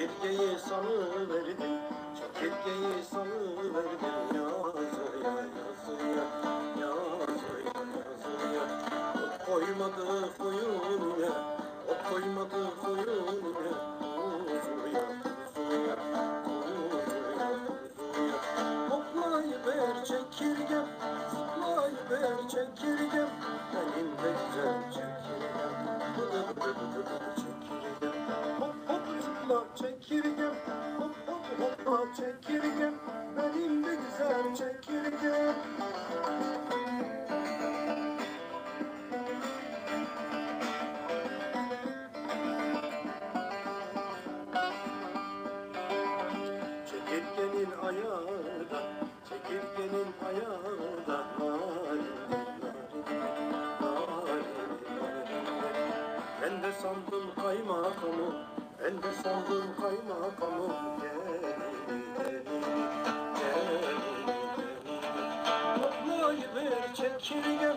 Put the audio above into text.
Çekirgeyi salıverdim Çekirgeyi salıverdim Yazıya yazıya Yazıya yazıya. O koymadı koyun ya O koymadı koyun ya Kuzuya kuzuya Kuzuya kuzuya. Hoplayıver çekirgem Zıplayıver çekirgem Çekirgenin ayağında Çekirgenin ayağında Ben de sandım kaymakamı Ben de sandım kaymakamı. Gel gel gel. Toplayıver çekirgen